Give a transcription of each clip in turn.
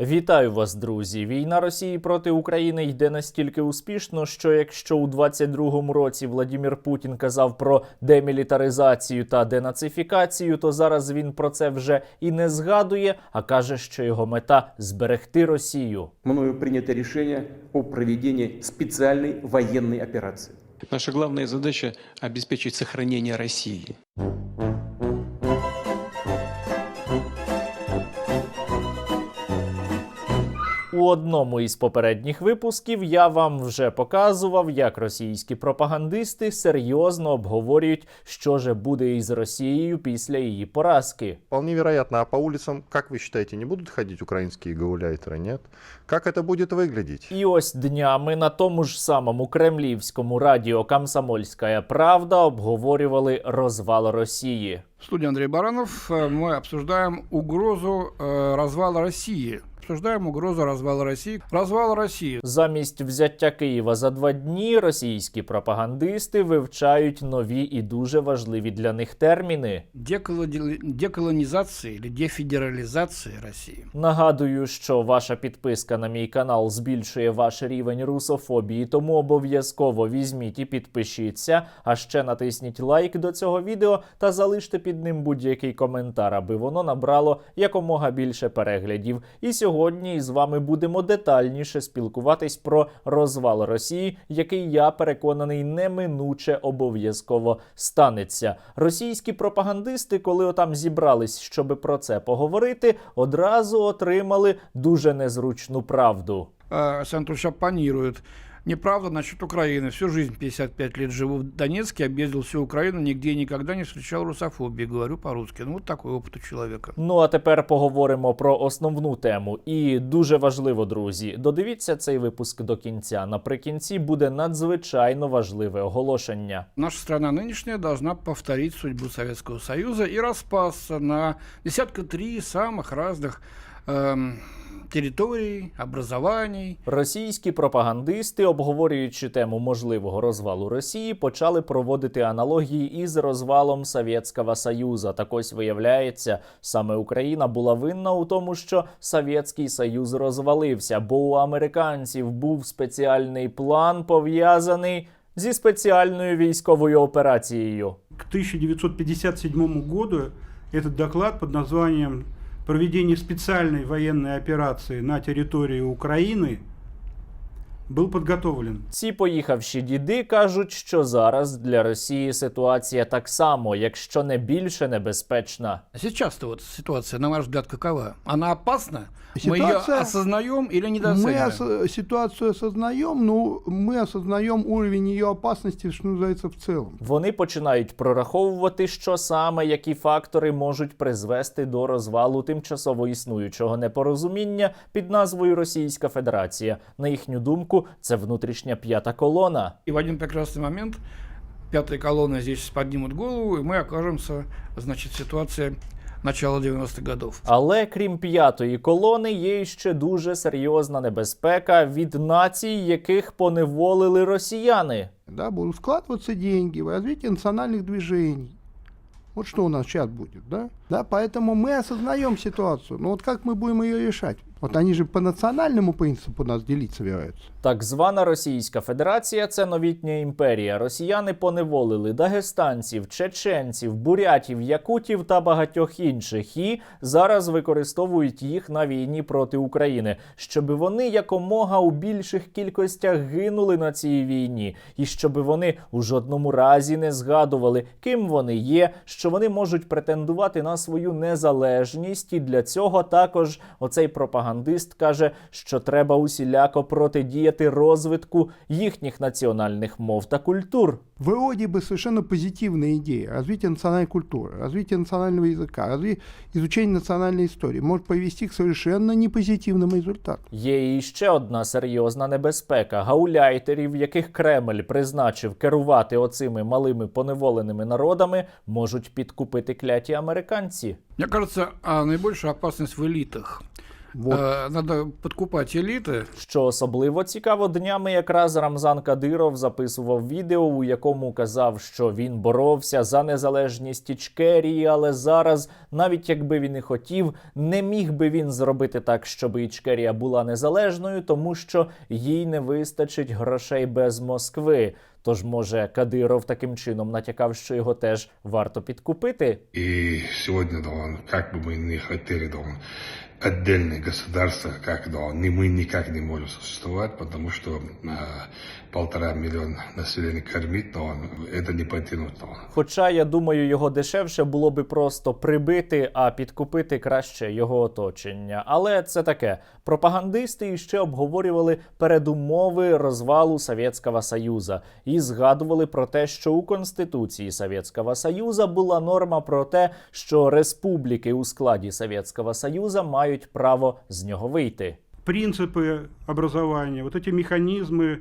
Вітаю вас, друзі! Війна Росії проти України йде настільки успішно, що якщо у 22-му році Владімір Путін казав про демілітаризацію та денацифікацію, то зараз він про це вже і не згадує, а каже, що його мета зберегти Росію. мною принято решение о проведении специальной военной операции. Наша главная задача – обеспечить сохранение России. одному із попередніх випусків я вам вже показував, як російські пропагандисти серйозно обговорюють, що же буде із Росією після її поразки. Вполне вероятно. А по улицам, как вы считаете, не будут ходить украинские гауляйтеры, нет? Как это будет выглядеть? І ось днями на тому ж самому кремлівському радіо Комсомольська Правда обговорювали розвал Росії. В студии Андрей Баранов э, мы обсуждаем угрозу э, развала России. Обсуждаем угрозу развала России. Развал России. Замість взяття Києва за два дні російські пропагандисти вивчають нові і дуже важливі для них терміни. Деколонизации или дефедерализации России. Нагадую, що ваша підписка на мій канал збільшує ваш рівень русофобії, тому обов'язково візьміть і підпишіться. А ще натисніть лайк до цього відео та залиште під ним будь-який коментар, аби воно набрало якомога більше переглядів. І сьогодні із вами будемо детальніше спілкуватись про розвал Росії, який я переконаний неминуче обов'язково станеться. Російські пропагандисти, коли отам зібрались, щоби про це поговорити, одразу отримали дуже незручну правду. Э, панірують. Анатольевич оппонирует. Неправда насчет Украины. Всю жизнь, 55 лет живу в Донецке, объездил всю Украину, нигде и никогда не встречал русофобии. Говорю по-русски. Ну, вот такой опыт у человека. Ну а тепер поговоримо про основну тему. І дуже важливо, друзі, додивіться цей випуск до кінця. Наприкінці буде надзвичайно важливе оголошення. Наша страна нынешняя должна повторить судьбу Советского Союза и распасться на десятка три самых разных эм, территорий, образований. Російські пропагандисти, обговорюючи тему можливого розвалу Росії, почали проводити аналогії із розвалом Совєтського Союзу. Так ось виявляється, саме Україна була винна у тому, що Совєтський Союз розвалився, бо у американців був спеціальний план пов'язаний зі спеціальною військовою операцією. К 1957 году этот доклад под названием «Проведение специальной военной операции на территории Украины» был подготовлен. Ці поїхавші діди кажуть, що зараз для Росії ситуація так само, якщо не більше небезпечна. А Сейчас-то вот ситуация, на ваш взгляд, какова? Она опасна? Мы ее Ситуация- осознаем или Мы недооцениваем? ос- ситуацию осознаем, но мы осознаем уровень ее опасности, что называется, в целом. Вони починають прораховувати, що саме які фактори можуть призвести до розвалу тимчасово існуючого непорозуміння під назвою Російська Федерація. На їхню думку, це внутрішня п'ята колона. И в один прекрасный момент пятая колонна здесь поднимут голову, и мы окажемся, значит, в ситуации начала 90-х годов. Але крім п'ятої колони, є ще дуже серйозна небезпека від націй, яких поневолили росіяни. Да, будут складываться деньги в развитие национальных движений. Вот что у нас сейчас будет, да? Да, поэтому мы осознаем ситуацию. Но вот как мы будем ее решать? Вот они же по национальному принципу нас делить собираются. Так звана Російська Федерація це новітня імперія. Росіяни поневолили дагестанців, чеченців, бурятів, якутів та багатьох інших, і зараз використовують їх на війні проти України, щоб вони якомога у більших кількостях гинули на цій війні, і щоб вони у жодному разі не згадували, ким вони є, що вони можуть претендувати на свою незалежність. І для цього також оцей пропагандист каже, що треба усіляко протидіяти розвитку їхніх національних мов та культур. Вроде бы совершенно позитивная идея. Развитие национальной культуры, развитие национального языка, разви- изучение национальной истории может привести к совершенно непозитивным результатам. Є і ще одна серйозна небезпека гауляйтерів, яких Кремль призначив керувати оцими малими поневоленими народами, можуть підкупити кляті американці. Мне кажется, а, наибольшая опасность в элитах. Вот. Э, надо подкупать элиты. Що особливо цікаво, днями якраз Рамзан Кадиров записував відео, у якому казав, що він боровся за незалежність Ічкерії, але зараз, навіть якби він і хотів, не міг би він зробити так, щоб Ічкерія була незалежною, тому що їй не вистачить грошей без Москви. Тож, може, Кадиров таким чином натякав, що його теж варто підкупити. И сегодня, да, он, как бы мы ни хотели, да, он, отдельное государство, как, он, ни- мы никак не можем существовать, потому что а, полтора миллиона населения кормить, он, это не потянуть. Хоча я думаю, його дешевше було би просто прибити, а підкупити краще його оточення. Але це таке. Пропагандисти іще обговорювали передумови розвалу Совєтського Союза і згадували про те, що у Конституції Совєтського Союза була норма про те, що республіки у складі Совєтського Союза мають право з нього вийти. Принципы образования, вот эти механизмы э,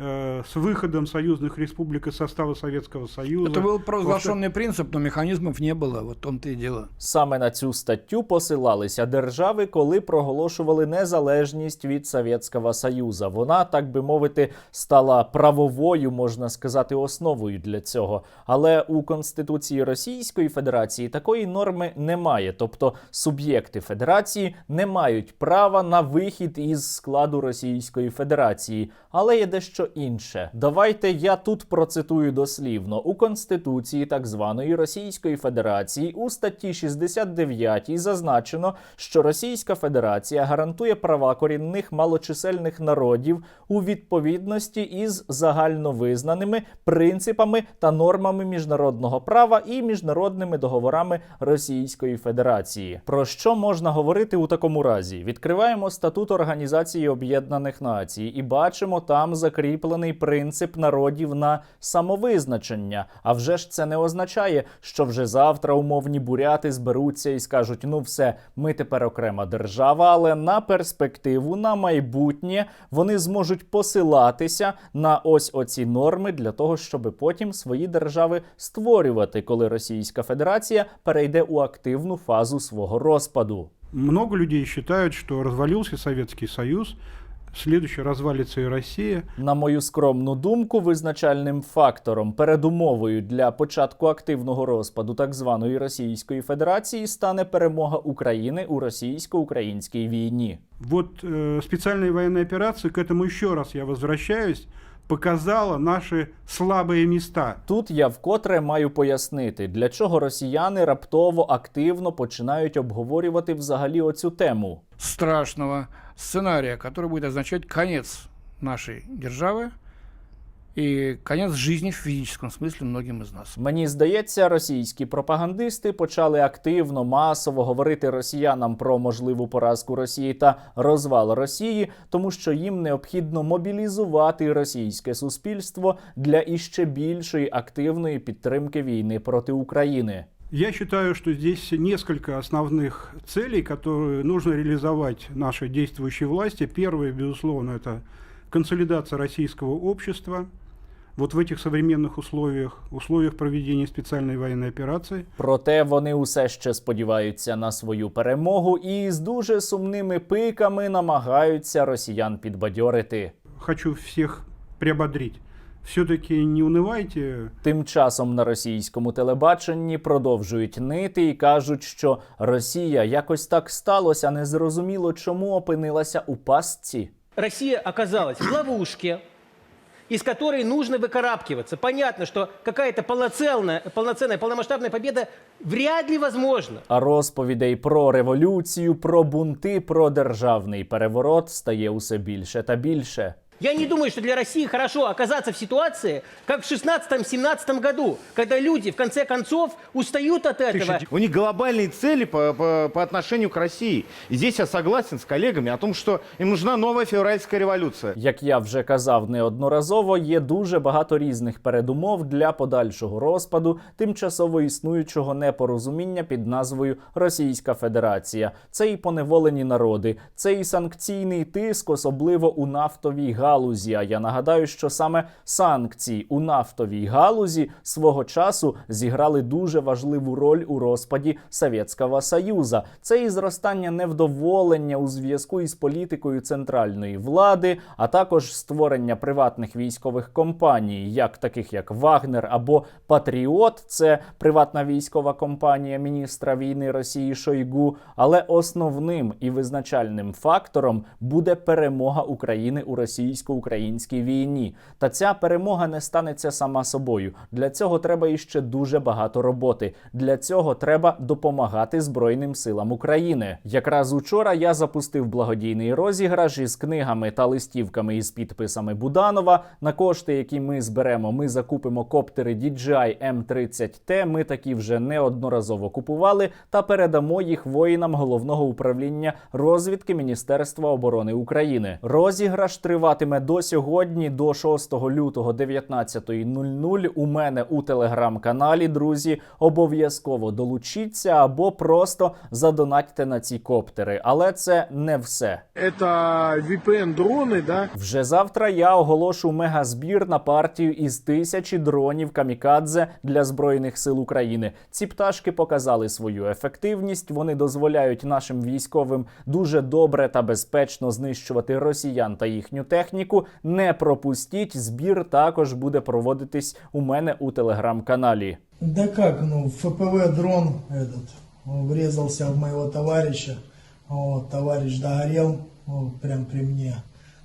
с выходом союзных республик из состава Советского Союза. Это был провозглашенный принцип, но механизмов не было. Вот в том-то и дело. Саме на цю статтю посилалися держави, коли проголошували незалежність від Совєтського Союзу. Вона, так би мовити, стала правовою, можна сказати, основою для цього. Але у Конституції Російської Федерації такої норми немає. Тобто суб'єкти Федерації не мають права на вихід із складу Російської Федерації. Але є дещо інше. Давайте я тут процитую дослівно у Конституції так званої Російської Федерації у статті 69 зазначено, що Російська Федерація гарантує права корінних малочисельних народів у відповідності із загальновизнаними принципами та нормами міжнародного права і міжнародними договорами Російської Федерації. Про що можна говорити у такому разі? Відкриваємо статут Організації Об'єднаних Націй і бачимо там закріплений принцип народів на самовизначення. А вже ж це не означає, що вже завтра умовні буряти зберуться і скажуть: ну все, ми тепер окрема держава, але на перспективу, на майбутнє вони зможуть посилатися на ось оці норми для того, щоб потім свої держави створювати, коли Російська Федерація перейде у активну фазу свого розпаду. Много людей считают, что развалился Советский Союз, следующий развалится и Россия. На мою скромну думку, визначальним фактором, передумовою для початку активного розпаду так званої Російської Федерації стане перемога України у російсько-українській війні. Вот э, специальная военная операция, к этому еще раз я возвращаюсь, показала наши слабые места. Тут я вкотре маю пояснити, для чого росіяни раптово активно починають обговорювати взагалі оцю тему. Страшного сценария, который будет означать конец нашей державы и конец жизни в физическом смысле многим из нас. Мені здається, російські пропагандисти почали активно масово говорити росіянам про можливу поразку Росії та розвал Росії, тому що їм необхідно мобілізувати російське суспільство для іще більшої активної підтримки війни проти України. Я считаю, что здесь несколько основных целей, которые нужно реализовать нашей действующей власти. Первое, безусловно, это консолидация российского общества. Вот в этих современных условиях, условиях проведения специальной военной операции. Проте вони усе ще сподіваються на свою перемогу і з дуже сумними пиками намагаються росіян підбадьорити. Хочу всех приободрить. Все-таки не унывайте, Тим часом на російському телебаченні продовжують нити і кажуть, що Росія якось так сталося, незрозуміло чому опинилася у пастці. Россия оказалась в ловушке, из которой нужно выкарабкиваться. Понятно, что какая-то полноценная, полноценная, полномасштабная победа вряд ли возможна. А розповідей про революцію, про бунти, про державний переворот стає усе більше та більше. Я не думаю, что для России хорошо оказаться в ситуации, как в 16-17 году, когда люди, в конце концов, устают от этого. У них глобальные цели по, по, по отношению к России. И здесь я согласен с коллегами о том, что им нужна новая февральская революция. Як я вже казав неодноразово, є дуже багато різних передумов для подальшого розпаду тимчасово існуючого непорозуміння під назвою Російська Федерація. Це і поневолені народи, це і санкційний тиск, особливо у нафтовій галузі. Галузі. А я нагадаю, що саме санкції у нафтовій галузі свого часу зіграли дуже важливу роль у розпаді Совєтського Союзу. Це і зростання невдоволення у зв'язку із політикою центральної влади, а також створення приватних військових компаній, як таких як Вагнер або Патріот, це приватна військова компанія міністра війни Росії Шойгу. Але основним і визначальним фактором буде перемога України у російсько-українській війні. Та ця перемога не станеться сама собою. Для цього треба іще дуже багато роботи. Для цього треба допомагати Збройним силам України. Якраз учора я запустив благодійний розіграш із книгами та листівками із підписами Буданова. На кошти, які ми зберемо, ми закупимо коптери DJI M30T. Ми такі вже неодноразово купували та передамо їх воїнам головного управління розвідки Міністерства оборони України. Розіграш триватиме до сьогодні, до 6 лютого 19.00 у мене у телеграм-каналі. Друзі, обов'язково долучіться або просто задонатьте на ці коптери. Але це не все. Это VPN-дроны, да? Вже завтра я оголошу мегазбір на партію із тисячі дронів камікадзе для збройних сил України. Ці пташки показали свою ефективність. Вони дозволяють нашим військовим дуже добре та безпечно знищувати росіян та їхню техніку. Не пропустіть збір також буде проводитись у мене у телеграм-каналі. Да как, ну, ФПВ дрон этот он врезался в моего товарища. О, товарищ догорел о, прям при мне.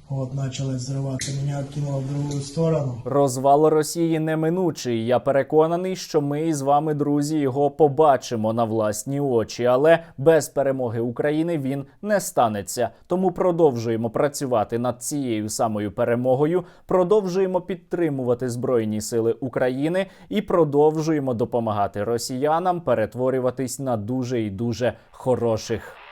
Вот, началось взрываться. Меня откинуло в другую сторону. Розвал Росії неминучий. Я переконаний, що ми з вами, друзі, його побачимо на власні очі, але без перемоги України він не станеться. Тому продовжуємо працювати над цією самою перемогою, продовжуємо підтримувати Збройні Сили України і продовжуємо допомагати росіянам перетворюватись на дуже і дуже хороших